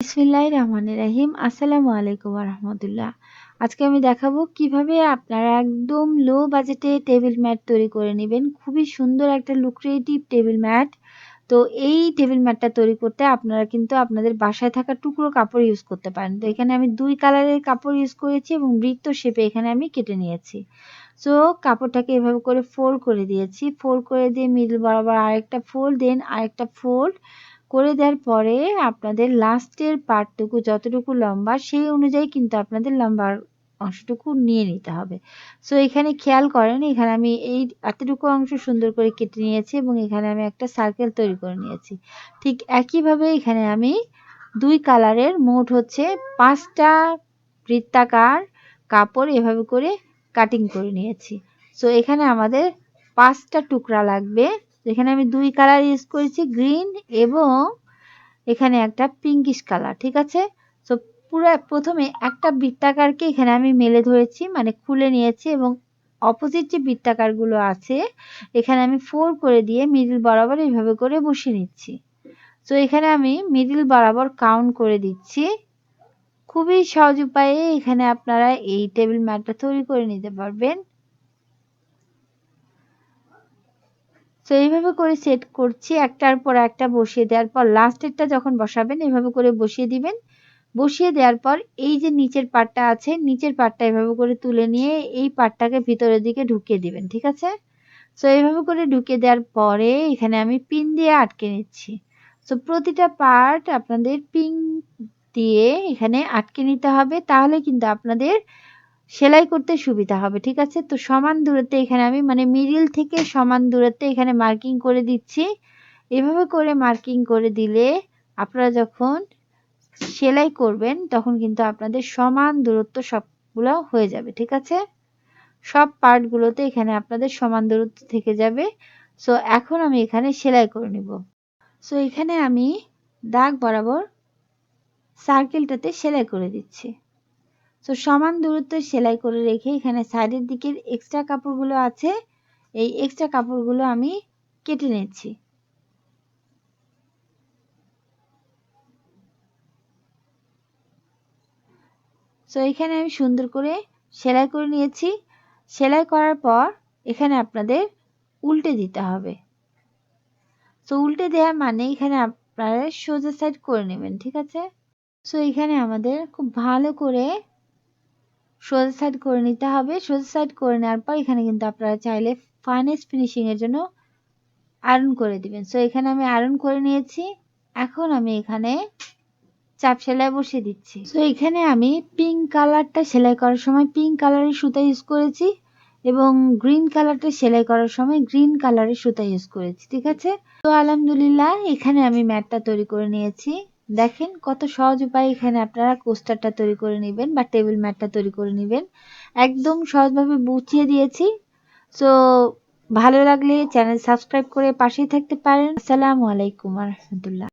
বিসমিল্লাহির রহমানির রহিম। আসসালামু আলাইকুম রহমতুল্লাহ। আজকে আমি দেখাবো কীভাবে আপনারা একদম লো বাজেটে টেবিল ম্যাট তৈরি করে নেবেন। খুবই সুন্দর একটা লুক্রিয়েটিভ টেবিল ম্যাট তো এই টেবিল ম্যাটটা তৈরি করতে আপনারা কিন্তু আপনাদের বাসায় থাকা টুকরো কাপড় ইউজ করতে পারেন। তো এখানে আমি দুই কালারের কাপড় ইউজ করেছি এবং বৃত্ত শেপে এখানে আমি কেটে নিয়েছি। সো কাপড়টাকে এভাবে করে ফোল্ড করে দিয়েছি। ফোল্ড করে দিয়ে মিডল বরাবর আরেকটা ফোল্ড দেন আরেকটা ফোল্ড করে দেওয়ার পরে আপনাদের লাস্টের পার্টটুকু যতটুকু লম্বা, সেই অনুযায়ী কিন্তু আপনাদের লম্বার অংশটুকু নিয়ে নিতে হবে। সো এখানে খেয়াল করেন, এখানে আমি এই এতটুকু অংশ সুন্দর করে কেটে নিয়েছি এবং এখানে আমি একটা সার্কেল তৈরি করে নিয়েছি। ঠিক একইভাবে এখানে আমি দুই কালারের মোট হচ্ছে পাঁচটা বৃত্তাকার কাপড় এভাবে করে কাটিং করে নিয়েছি। সো এখানে আমাদের পাঁচটা টুকরা লাগবে। এখানে আমি দুই কালার ইউজ করেছি গ্রিন এবং এখানে একটা পিঙ্কিশ কালার ঠিক আছে? তো পুরো প্রথমে একটা বৃত্তাকারকে এখানে আমি মেলে ধরেছি মানে খুলে নিয়েছি এবং অপোজিট যে বৃত্তাকারগুলো আছে, এখানে আমি ফোর করে দিয়ে মিডিল বরাবর এইভাবে করে বসিয়ে নিচ্ছি। তো এখানে আমি মিডিল বরাবর কাউন্ট করে দিচ্ছি। খুবই সহজ উপায়ে এখানে আপনারা এই টেবিল ম্যাটটা তৈরি করে নিতে পারবেন। তো এইভাবে করে সেট করছি, একটার পর একটা বসিয়ে দেওয়ার পর লাস্টেরটা যখন বসাবেন এভাবে করে বসিয়ে দিবেন। বসিয়ে দেওয়ার পর এই যে নিচের পাটটা আছে, নিচের পাটটা এভাবে করে তুলে নিয়ে এই পাটটাকে ভিতরের দিকে ঢুকিয়ে দিবেন, ঠিক আছে? তো এইভাবে করে ঢুকিয়ে দেওয়ার পরে এখানে আমি পিন দিয়ে আটকে নিচ্ছি। তো প্রতিটা পার্ট আপনাদের পিন দিয়ে এখানে আটকে নিতে হবে, তাহলে কিন্তু আপনাদের সেলাই করতে সুবিধা হবে, ঠিক আছে? তো সমান দূরত্বে এখানে আমি মানে মিডিল থেকে সমান দূরত্বে এখানে মার্কিং করে দিচ্ছি। এভাবে করে মার্কিং করে দিলে আপনারা যখন সেলাই করবেন, তখন কিন্তু আপনাদের সমান দূরত্ব সবগুলো হয়ে যাবে, ঠিক আছে? সব পার্টগুলোতে এখানে আপনাদের সমান দূরত্ব থেকে যাবে। সো এখন আমি এখানে সেলাই করে নিব। সো এখানে আমি দাগ বরাবর সার্কেলটাতে সেলাই করে দিচ্ছি। তো সমান দূরত্ব সেলাই করে রেখে এখানে সাইডের দিকের এক্সট্রা কাপড়গুলো আছে। এই এক্সট্রা কাপড়গুলো আমি কেটে নিচ্ছি। তো এখানে আমি সুন্দর করে সেলাই করে নিয়েছি। সেলাই করার পর এখানে আপনাদের উল্টে দিতে হবে। তো উল্টে দেওয়া মানে এখানে আপনারা সোজা সাইড করে নেবেন, ঠিক আছে? সো এখানে আমাদের খুব ভালো করে সোজা সাইড করে নিতে হবে। সোজা সাইড করে নেওয়ার পর এখানে কিন্তু আপনারা চাইলে ফাইনেস্ট ফিনিশিংয়ের জন্য আয়রন করে দিবেন। সো এখানে আমি আয়রন করে নিয়েছি। এখন আমি এখানে চাপ সেলাই বসিয়ে দিচ্ছি। সো এখানে আমি পিঙ্ক কালারটা সেলাই করার সময় পিঙ্ক কালারের সুতা ইউজ করেছি এবং গ্রিন কালারটা সেলাই করার সময় গ্রিন কালারের সুতা ইউজ করেছি, ঠিক আছে? তো আলহামদুলিল্লাহ, এখানে আমি ম্যাটটা তৈরি করে নিয়েছি। দেখেন কত সহজ উপায় এখানে আপনারা কোস্টারটা তৈরি করে নেবেন বা টেবিল ম্যাটটা তৈরি করে নেবেন। একদম সহজভাবে বুঝিয়ে দিয়েছি। সো ভালো লাগলে চ্যানেল সাবস্ক্রাইব করে পাশেই থাকতে পারেন। আসসালামু আলাইকুম রহমতুল্লাহ।